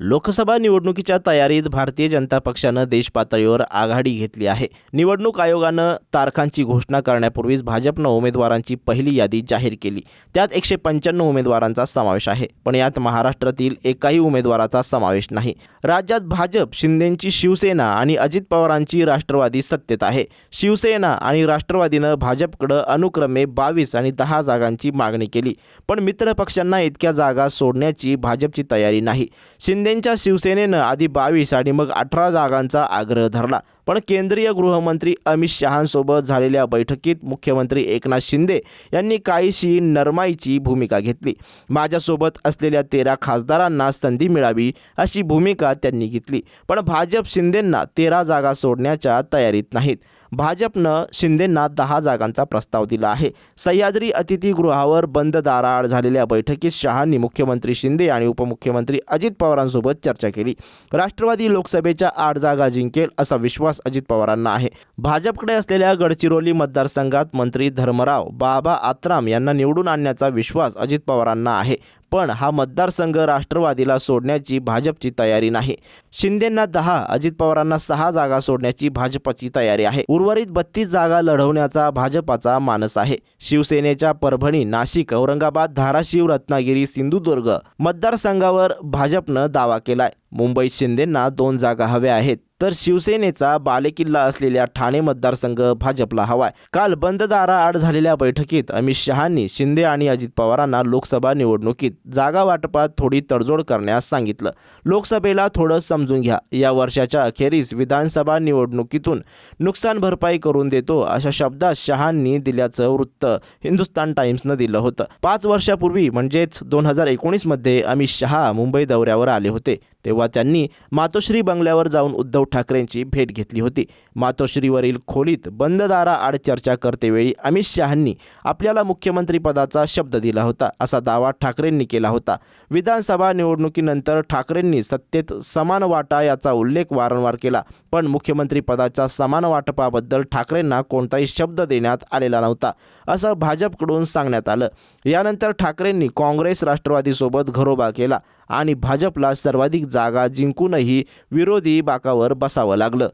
लोकसभा निवडणुकीच्या तयारीत भारतीय जनता पक्षानं देशपातळीवर आघाडी घेतली आहे. निवडणूक आयोगानं तारखांची घोषणा करण्यापूर्वीच भाजपनं उमेदवारांची पहिली यादी जाहीर केली. त्यात एकशे पंच्याण्णव उमेदवारांचा समावेश आहे पण यात महाराष्ट्रातील एकाही उमेदवाराचा समावेश नाही. राज्यात भाजप शिंदेंची शिवसेना आणि अजित पवारांची राष्ट्रवादी सत्तेत आहे. शिवसेना आणि राष्ट्रवादीनं भाजपकडं अनुक्रमे बावीस आणि दहा जागांची मागणी केली पण मित्र पक्षांना इतक्या जागा सोडण्याची भाजपची तयारी नाही. शिंदे शिंदेंच्या शिवसेनेनं आधी बावीस आणि मग अठरा जागांचा आग्रह धरला. पण केंद्रीय गृहमंत्री अमित शहांसोबत झालेल्या बैठकीत मुख्यमंत्री एकनाथ शिंदे यांनी काहीशी नरमाईची भूमिका घेतली. माझ्यासोबत असलेल्या तेरा खासदारांना संधी मिळावी अशी भूमिका त्यांनी घेतली. पण भाजप शिंदेंना तेरा जागा सोडण्याच्या तयारीत नाहीत. भाजपनं शिंदेंना दहा जागांचा प्रस्ताव दिला आहे. सह्याद्री अतिथीगृहावर बंद दाराआड झालेल्या बैठकीत शहांनी मुख्यमंत्री शिंदे आणि उपमुख्यमंत्री अजित पवारांसोबत चर्चा केली. राष्ट्रवादी लोकसभेच्या आठ जागा जिंकेल असा विश्वास अजित पवारांना आहे. भाजपकडे असलेल्या गडचिरोली मतदारसंघात मंत्री धर्मराव बाबा आत्राम यांना निवडून आणण्याचा विश्वास अजित पवारांना आहे. पण हा मतदारसंघ राष्ट्रवादीला सोडण्याची भाजपची तयारी नाही. शिंदेंना दहा अजित पवारांना सहा जागा सोडण्याची भाजपची तयारी आहे. उर्वरित बत्तीस जागा लढवण्याचा भाजपाचा मानस आहे. शिवसेनेच्या परभणी नाशिक औरंगाबाद धाराशिव रत्नागिरी सिंधुदुर्ग मतदारसंघावर भाजपनं दावा केलाय. मुंबईत शिंदेंना दोन जागा हव्या आहेत. तर शिवसेनेचा बालेकिल्ला असलेल्या ठाणे मतदारसंघ भाजपला हवाय. काल बंद दाराआड झालेल्या बैठकीत अमित शहांनी शिंदे आणि अजित पवारांना लोकसभा निवडणुकीत जागा वाटपात थोडी तडजोड करण्यास सांगितलं. लोकसभेला थोडं समजून घ्या. या वर्षाच्या अखेरीस विधानसभा निवडणुकीतून नुकसान भरपाई करून देतो अशा शब्दात शहांनी दिल्याचं वृत्त हिंदुस्तान टाइम्सनं दिलं होतं. पाच वर्षापूर्वी म्हणजेच दोन हजार एकोणीसमध्ये अमित शहा मुंबई दौऱ्यावर आले होते. तेव्हा त्यांनी मातोश्री बंगल्यावर जाऊन उद्धव ठाकरेंची भेट घेतली होती. मातोश्रीवरील खोलीत बंद दाराआड चर्चा करतेवेळी अमित शहांनी आपल्याला मुख्यमंत्रीपदाचा शब्द दिला होता असा दावा ठाकरेंनी केला होता. विधानसभा निवडणुकीनंतर ठाकरेंनी सत्तेत समान वाटा याचा उल्लेख वारंवार केला पण मुख्यमंत्रीपदाच्या समान वाटपाबद्दल ठाकरेंना कोणताही शब्द देण्यात आलेला नव्हता असं भाजपकडून सांगण्यात आलं. यानंतर ठाकरेंनी काँग्रेस राष्ट्रवादीसोबत घरोबा केला आणि भाजपला सर्वाधिक जागा जिंकूनही विरोधी बाकावर बसावं लागलं.